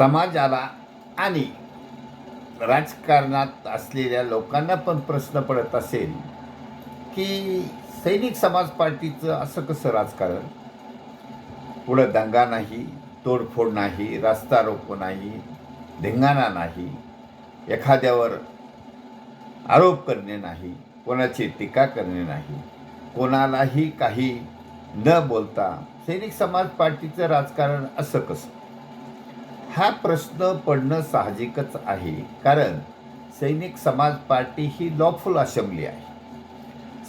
समाजाला आणि राजकारणात असलेल्या लोकांना पण प्रश्न पडत असेल की सैनिक समाज पार्टीचं असं कसं राजकारण? पुढं दंगा नाही तोडफोड नाही रास्ता रोको नाही धिंगाणा नाही एखाद्यावर आरोप करणे नाही कोणाची टीका करणे नाही कोणालाही काही न बोलता सैनिक समाज पार्टीचं राजकारण असं कसं? हा प्रश्न पडणं साहजिकच आहे. कारण सैनिक समाज पार्टी ही लॉफुल असेंब्ली आहे.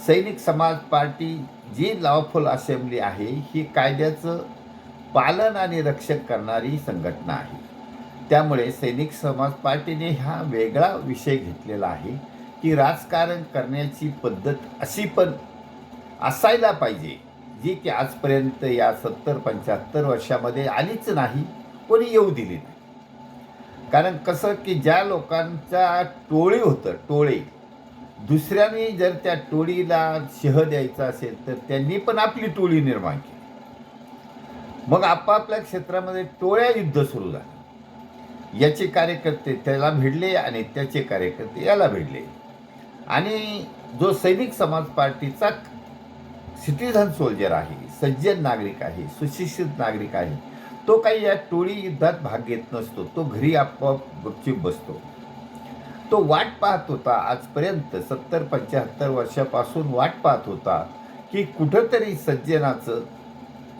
सैनिक समाज पार्टी जी लॉफुल असेंब्ली आहे ही कायद्याचं पालन आणि रक्षण करणारी संघटना आहे. त्यामुळे सैनिक समाज पार्टीने हा वेगळा विषय घेतलेला आहे की राजकारण करण्याची पद्धत अशी पण असायला पाहिजे जी की आजपर्यंत या सत्तर पंच्याहत्तर वर्षामध्ये आलीच नाही. कोणी येऊ दिली नाही. कारण कसं की ज्या लोकांचा टोळी होतं टोळे दुसऱ्यांनी जर त्या टोळीला शह द्यायचा असेल तर त्यांनी पण आपली टोळी निर्माण केली. मग आपापल्या क्षेत्रामध्ये टोळ्या युद्ध सुरू झालं. याचे कार्यकर्ते त्याला भिडले आणि त्याचे कार्यकर्ते याला भिडले. आणि जो सैनिक समाज पार्टीचा सिटीझन सोल्जर आहे सज्जन नागरिक आहे सुशिक्षित नागरिक आहे तो काही या टोळी युद्धात भाग घेत नसतो. तो घरी आपोआप गपचिप बसतो. तो वाट पाहत होता. आजपर्यंत सत्तर पंच्याहत्तर वर्षापासून वाट पाहत होता की कुठंतरी सज्जनाचं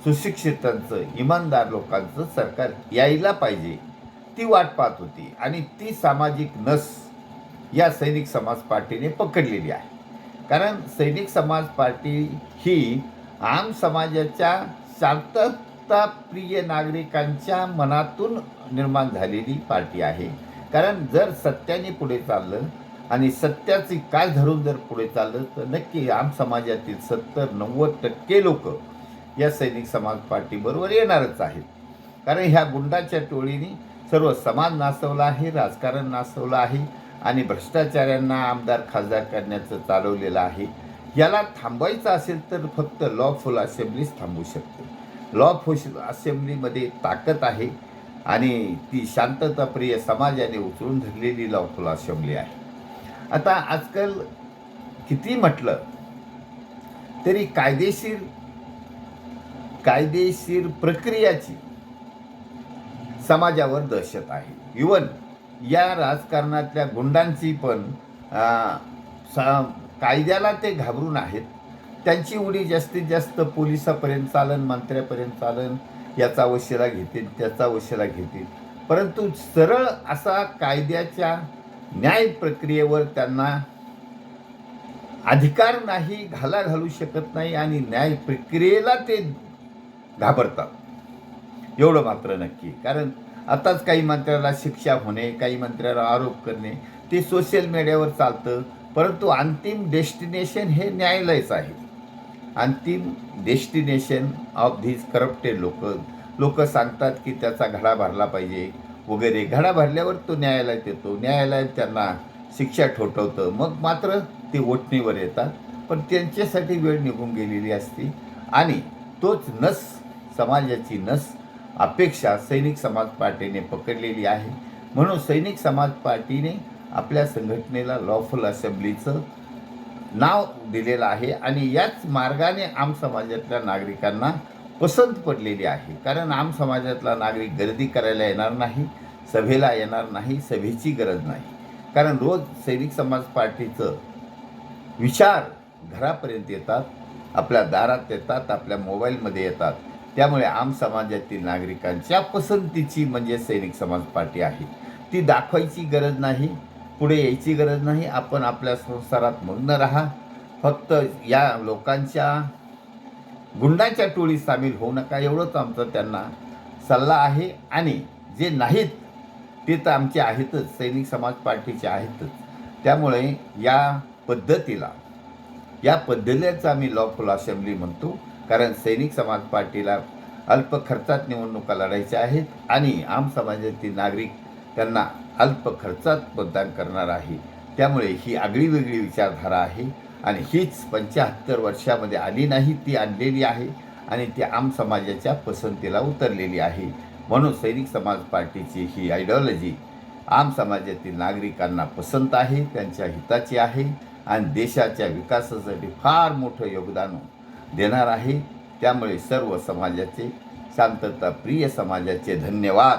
सुशिक्षितांचं इमानदार लोकांचं सरकार यायला पाहिजे. ती वाट पाहत होती आणि ती सामाजिक नस या सैनिक समाज पार्टीने पकडलेली आहे. कारण सैनिक समाज पार्टी ही आम समाजाच्या शांतताप्रिय नागरिकांच्या मनातून निर्माण झालेली पार्टी आहे. कारण जर सत्याने पुढे चाललं आणि सत्याची काय धरून जर पुढे चाललं तर नक्की आम समाजातील सत्तर नव्वद टक्के लोक या सैनिक समाज पार्टीबरोबर येणारच आहेत. कारण ह्या गुंडाच्या टोळीने सर्व समाज नाचवला आहे राजकारण नाचवलं आहे आणि भ्रष्टाचाऱ्यांना आमदार खासदार करण्याचं चालवलेलं आहे. याला थांबवायचं असेल तर फक्त लॉफुल असेंब्लीच थांबू शकते. लॉफुल असेंब्लीमध्ये ताकद आहे आणि ती शांतताप्रिय समाजाने उचलून धरलेली लॉफुल असेंब्ली आहे. आता आजकाल किती म्हटलं तरी कायदेशीर कायदेशीर प्रक्रियाची समाजावर दहशत आहे. इवन या राजकारणातल्या गुंडांची पण कायद्याला ते घाबरून आहेत. त्यांची उडी जास्तीत जास्त पोलिसापर्यंत चालन मंत्र्यापर्यंत चालन याचा वशिला घेतील त्याचा वशिला घेतील. परंतु सरळ असा कायद्याच्या न्याय प्रक्रियेवर त्यांना अधिकार नाही घाला घालू शकत नाही आणि न्याय प्रक्रियेला ते घाबरतात. एवढं मात्र नक्की. कारण आताच काही मंत्र्याला शिक्षा होणे काही मंत्र्याला आरोप करणे ते सोशल मीडियावर चालतं. परंतु अंतिम डेस्टिनेशन हे न्यायालयच आहे. अंतिम डेस्टिनेशन ऑफ धीज करप्टेड लोक. लोक सांगतात की त्याचा घडा भरला पाहिजे. वगैरे घडा भरल्यावर तो न्यायालयात येतो. न्यायालय त्यांना शिक्षा ठोठवतं. मग मात्र ते वोटणीवर येतात. पण त्यांच्यासाठी वेळ निघून गेलेली असते. आणि तोच नस समाजाची नस अपेक्षा सैनिक समाज पार्टीने पकडलेली आहे. म्हणून सैनिक समाज पार्टीने आपल्या संघटनेला लॉफुल असेंब्लीचं नाव दिलेलं आहे आणि याच मार्गाने आम समाजातल्या नागरिकांना पसंत पडलेली आहे. कारण आम समाजातला नागरिक गर्दी करायला येणार नाही सभेला येणार नाही सभेची गरज नाही. कारण रोज सैनिक समाज पार्टीचं विचार घरापर्यंत येतात आपल्या दारात येतात आपल्या मोबाईलमध्ये येतात. त्यामुळे आम समाजातील नागरिकांच्या पसंतीची म्हणजे सैनिक समाज पार्टी आहे. ती दाखवायची गरज नाही पुढे यायची गरज नाही. आपण आपल्या संसारात मग्न राहा. फक्त या लोकांच्या गुंडाच्या टोळीत सामील होऊ नका. एवढंच आमचं त्यांना सल्ला आहे. आणि जे नाहीत ते तर आमचे आहेतच. सैनिक समाज पार्टीचे आहेतच. त्यामुळे या पद्धतीला या पद्धतीचा आम्ही लॉफुल असेंब्ली म्हणतो. कारण सैनिक समाज पार्टीला अल्प खर्चात निवडणुका लढायच्या आहेत. आणि आम समाजातील नागरिक त्यांना अल्प खर्चात मतदान करणार आहे. त्यामुळे ही आगळी वेगळी विचारधारा आहे आणि हीच पंच्याहत्तर वर्षामध्ये आली नाही ती आणलेली आहे आणि ती आम समाजाच्या पसंतीला उतरलेली आहे. म्हणून सैनिक समाज पार्टीची ही आयडिओलॉजी आम समाजातील नागरिकांना पसंत आहे त्यांच्या हिताची आहे आणि देशाच्या विकासासाठी फार मोठं योगदान देणार आहे. त्यामुळे सर्व समाजाचे शांतताप्रिय समाजाचे धन्यवाद.